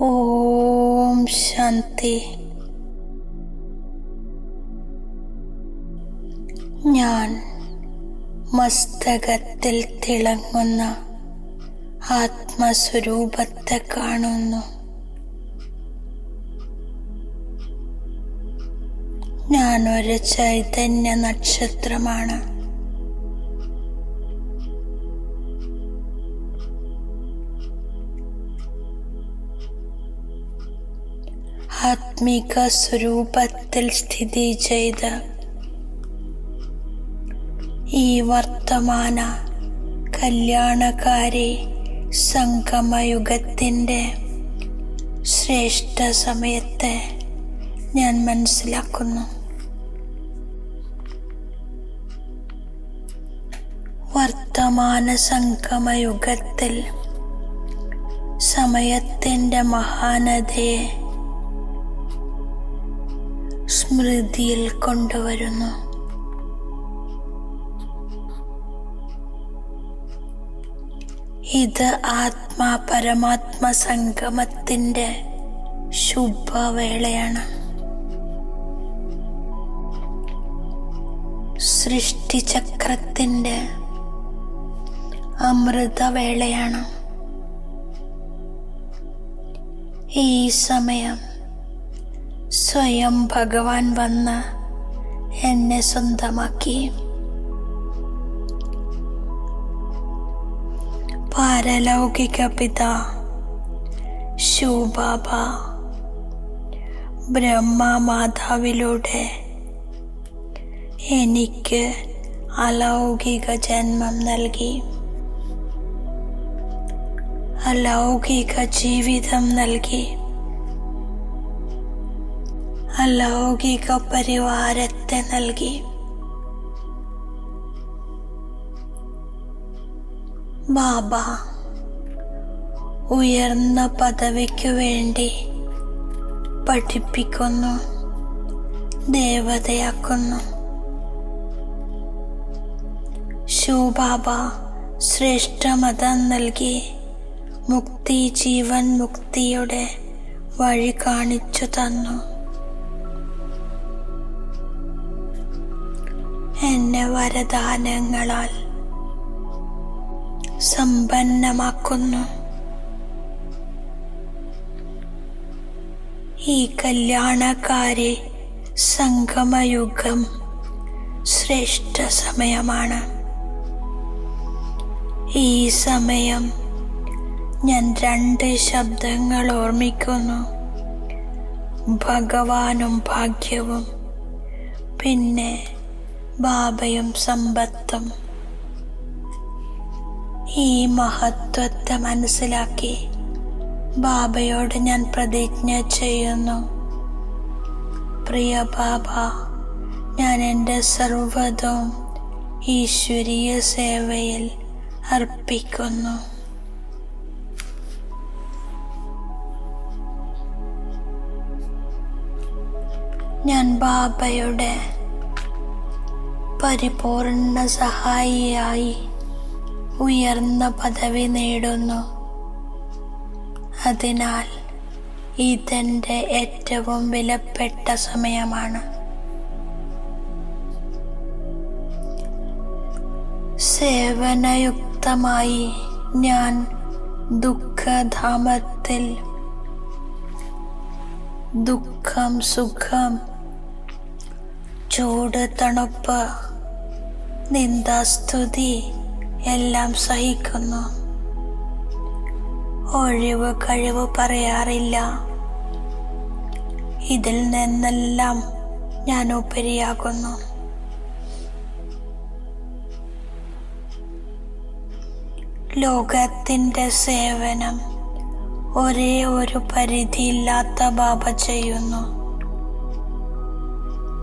ഓം ശാന്തി. ഞാൻ മസ്തകത്തിൽ തിളങ്ങുന്ന ആത്മസ്വരൂപത്തെ കാണുന്നു. ഞാൻ ഒരു ചൈതന്യ നക്ഷത്രമാണ്. ആത്മിക സ്വരൂപത്തിൽ സ്ഥിതി ചെയ്ത് ഈ വർത്തമാന കല്യാണകാരി സംഗമയുഗത്തിന്റെ ശ്രേഷ്ഠ സമയത്തെ ഞാൻ മനസ്സിലാക്കുന്നു. വർത്തമാന സംഗമയുഗത്തിൽ സമയത്തിന്റെ മഹാനതയെ സ്മൃതിയിൽ കൊണ്ടുവരുന്നു. ഇത് ആത്മാ പരമാത്മ സംഗമത്തിന്റെ ശുഭവേളയാണ്. സൃഷ്ടിചക്രത്തിന്റെ അമൃതവേളയാണ്. ഈ സമയം സ്വയം ഭഗവാൻ വന്ന് എന്നെ സ്വന്തമാക്കി. പാരലൗകിക പിത ശിവബാബ ബ്രഹ്മമാതാവിലൂടെ എനിക്ക് അലൗകിക ജന്മം നൽകി. അലൗകിക ജീവിതം നൽകി. അലൗകിക പരിവാരത്തെ നൽകി. ബാബ ഉയർന്ന പദവിക്കു വേണ്ടി പഠിപ്പിക്കുന്നു ദേവതയാക്കുന്നു. ശിവബാബ ശ്രേഷ്ഠമതം നൽകി മുക്തി ജീവൻ മുക്തിയുടെ വഴി കാണിച്ചു തന്നു. എന്നെ വരദാനങ്ങളാൽ സമ്പന്നമാക്കുന്നു. ഈ കല്യാണക്കാരെ സംഗമയുഗം ശ്രേഷ്ഠ സമയമാണ്. ഈ സമയം ഞാൻ രണ്ട് ശബ്ദങ്ങൾ ഓർമ്മിക്കുന്നു. ഭഗവാനും ഭാഗ്യവും. പിന്നെ ബാബയും സമ്പത്തും ഈ മഹത്വത്തെ മനസ്സിലാക്കി ബാബയോട് ഞാൻ പ്രതിജ്ഞ ചെയ്യുന്നു. പ്രിയ ബാബ ഞാൻ എന്റെ സർവതും ഈശ്വരീയ സേവയിൽ അർപ്പിക്കുന്നു. ഞാൻ ബാബയുടെ പരിപൂർണ സഹായിയായി ഉയർന്ന പദവി നേടുന്നു. അതിനാൽ ഇതെന്റെ ഏറ്റവും വിലപ്പെട്ട സമയമാണ്. സേവനയുക്തമായി ഞാൻ ദുഃഖധാമത്തിൽ ദുഃഖം സുഖം ചൂട് തണുപ്പ് നിന്ദാസ്തുതി എല്ലാം സഹിക്കുന്നു. ഒഴിവ് കഴിവ് പറയാറില്ല. ഇതിൽ നിന്നെല്ലാം ഞാൻ ഉപരിയാകുന്നു. ലോകത്തിന്റെ സേവനം ഒരേ ഒരു പരിധിയില്ലാത്ത ബാബ ചെയ്യുന്നു.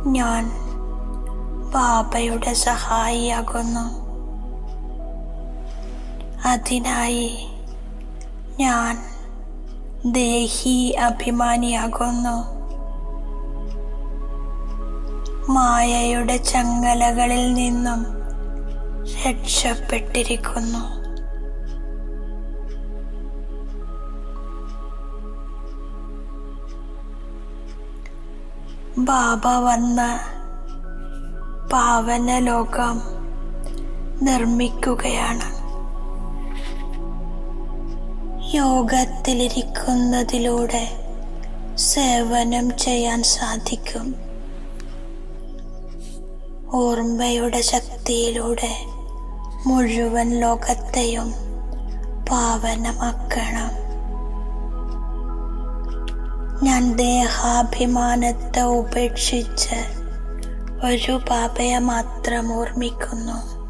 ഞാൻ ബാബയുടെ സഹായിയാകുന്നു. അതിനായി ഞാൻ ദേഹി അഭിമാനിയാകുന്നു. മായയുടെ ചങ്ങലകളിൽ നിന്നും രക്ഷപ്പെട്ടിരിക്കുന്നു. ബാബ വന്ന് പാവന ലോകം നിർമ്മിക്കുകയാണ്. യോഗത്തിലിരിക്കുന്നതിലൂടെ സേവനം ചെയ്യാൻ സാധിക്കും. ഓർമ്മയുടെ ശക്തിയിലൂടെ മുഴുവൻ ലോകത്തെയും പാവനമാക്കണം. ഞാൻ ദേഹാഭിമാനത്തെ ഉപേക്ഷിച്ച് ഒരു പാപയെ മാത്രം ഓർമ്മിക്കുന്നു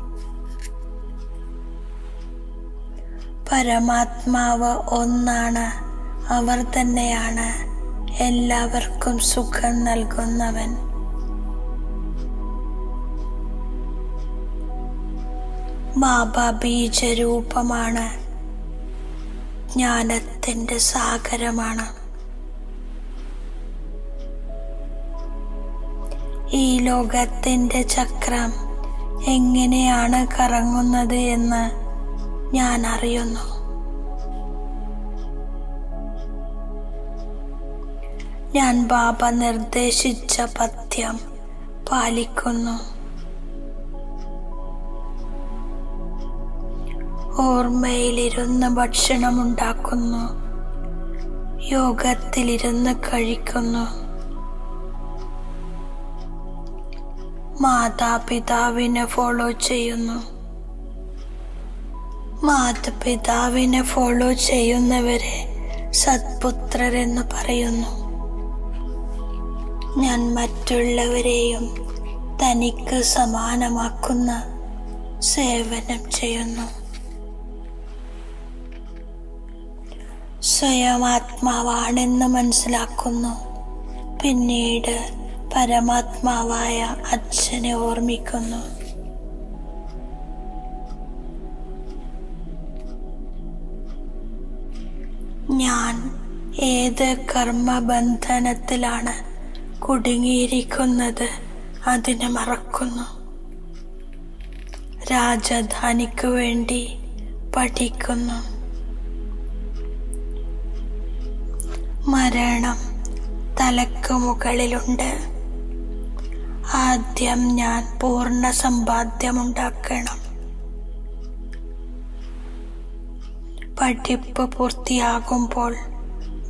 പരമാത്മാവ് ഒന്നാണ്. അവർ തന്നെയാണ്. എല്ലാവർക്കും സുഖം നൽകുന്നവൻ. ബാബ ബീജരൂപമാണ് ജ്ഞാനത്തിന്റെ സാഗരമാണ്. ഈ ലോകത്തിന്റെ ചക്രം എങ്ങനെയാണ് കറങ്ങുന്നത് എന്ന് ഞാൻ അറിയുന്നു. ഞാൻ ബാബ നിർദ്ദേശിച്ച പഥ്യം പാലിക്കുന്നു. ഓർമ്മയിലിരുന്ന് ഭക്ഷണമുണ്ടാക്കുന്നു. യോഗത്തിലിരുന്ന് കഴിക്കുന്നു. മാതാപിതാവിനെ ഫോളോ ചെയ്യുന്നു. മാതാപിതാവിനെ ഫോളോ ചെയ്യുന്നവരെ സത്പുത്രരെന്ന് പറയുന്നു. ഞാൻ മറ്റുള്ളവരെയും തനിക്ക് സമാനമാക്കുന്ന സേവനം ചെയ്യുന്നു. സ്വയം ആത്മാവാണെന്ന് മനസ്സിലാക്കുന്നു. പിന്നീട് പരമാത്മാവായ അച്ഛനെ ഓർമ്മിക്കുന്നു. ഞാൻ ഏത് കർമ്മബന്ധനത്തിലാണ് കുടുങ്ങിയിരിക്കുന്നത് അതിനെ മറക്കുന്നു. രാജധാനിക്കു വേണ്ടി പഠിക്കുന്നു. മരണം തലക്ക് മുകളിലുണ്ട്. ആദ്യം ഞാൻ പൂർണ സമ്പാദ്യമുണ്ടാക്കണം. പഠിപ്പ് പൂർത്തിയാകുമ്പോൾ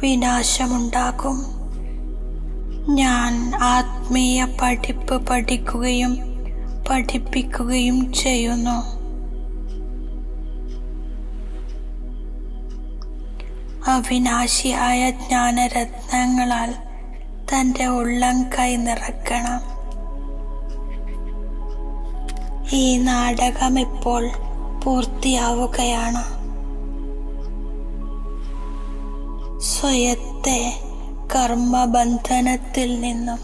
വിനാശമുണ്ടാകും. ഞാൻ ആത്മീയ പഠിപ്പ് പഠിക്കുകയും പഠിപ്പിക്കുകയും ചെയ്യുന്നു. അവിനാശിയായ ജ്ഞാനരത്നങ്ങളാൽ തന്റെ ഉള്ളം കൈ നിറക്കണം. ഈ നാടകം ഇപ്പോൾ പൂർത്തിയാവുകയാണ്. സ്വയത്തെ കർമ്മബന്ധനത്തിൽ നിന്നും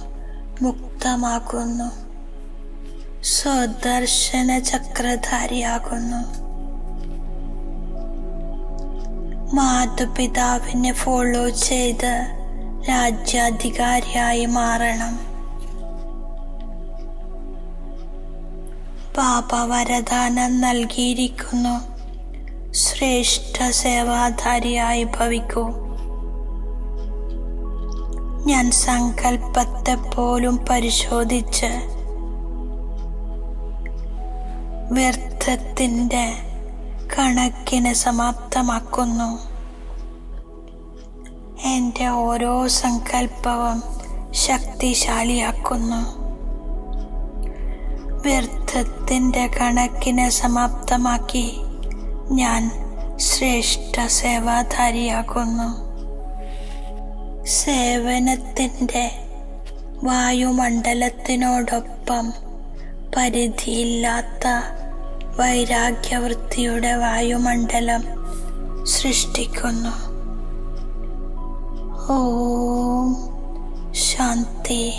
മുക്തമാക്കുന്നു. സ്വദർശന ചക്രധാരിയാകുന്നു. മാതാപിതാവിനെ ഫോളോ ചെയ്ത് രാജ്യാധികാരിയായി മാറണം. പാപ വരദാനം നൽകിയിരിക്കുന്നു. ശ്രേഷ്ഠ സേവാധാരിയായി ഭവിക്കൂ. ഞാൻ സങ്കല്പത്തെ പോലും പരിശോധിച്ച് വ്യർത്ഥത്തിന്റെ കണക്കിന് സമാപ്തമാക്കുന്നു. എന്റെ ഓരോ സങ്കല്പവും ശക്തിശാലിയാക്കുന്നു. വ്യർത്ഥത്തിന്റെ കണക്കിനെ സമാപ്തമാക്കി ഞാൻ ശ്രേഷ്ഠ സേവാധാരിയാകുന്നു. സേവനത്തിന്റെ വായുമണ്ഡലത്തിനോടൊപ്പം പരിധിയില്ലാത്ത വൈരാഗ്യവൃത്തിയുടെ വായുമണ്ഡലം സൃഷ്ടിക്കുന്നു. ഓം ശാന്തി.